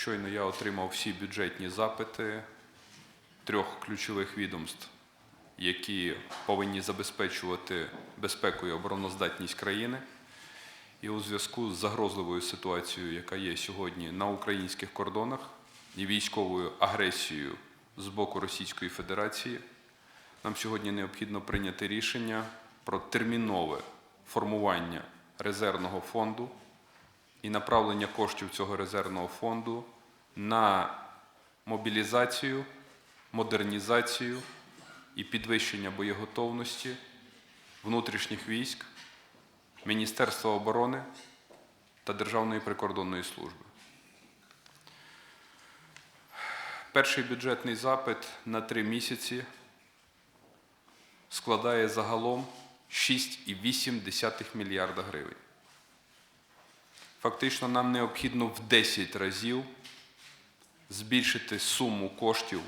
Щойно я отримав всі бюджетні запити трьох ключових відомств, які повинні забезпечувати безпеку і обороноздатність країни. І у зв'язку з загрозливою ситуацією, яка є сьогодні на українських кордонах, і військовою агресією з боку Російської Федерації, нам сьогодні необхідно прийняти рішення про термінове формування резервного фонду і направлення коштів цього резервного фонду на мобілізацію, модернізацію і підвищення боєготовності внутрішніх військ, Міністерства оборони та Державної прикордонної служби. Перший бюджетний запит на три місяці складає загалом 6,8 мільярда гривень. Фактично, нам необхідно в 10 разів збільшити суму коштів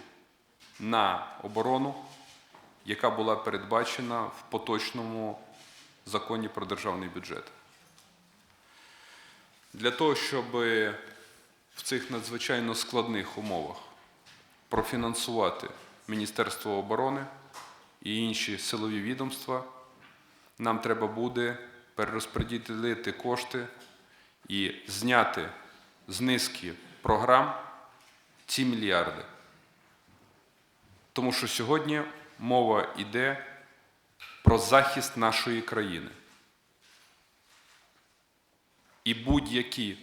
на оборону, яка була передбачена в поточному законі про державний бюджет. Для того, щоб в цих надзвичайно складних умовах профінансувати Міністерство оборони і інші силові відомства, нам треба буде перерозподілити кошти і зняти з низки програм ці мільярди. Тому що сьогодні мова йде про захист нашої країни. І будь-які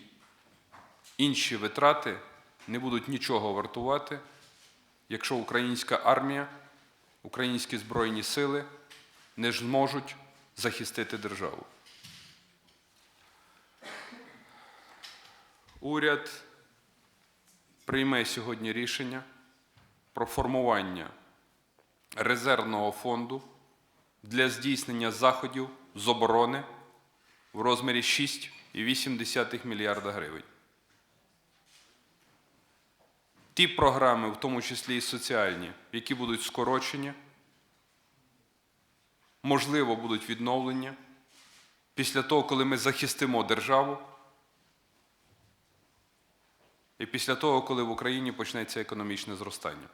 інші витрати не будуть нічого вартувати, якщо українська армія, українські збройні сили не зможуть захистити державу. Уряд прийме сьогодні рішення про формування резервного фонду для здійснення заходів з оборони в розмірі 6,8 мільярда гривень. Ті програми, в тому числі і соціальні, які будуть скорочені, можливо, будуть відновлені після того, коли ми захистимо державу, і після того, коли в Україні почнеться економічне зростання.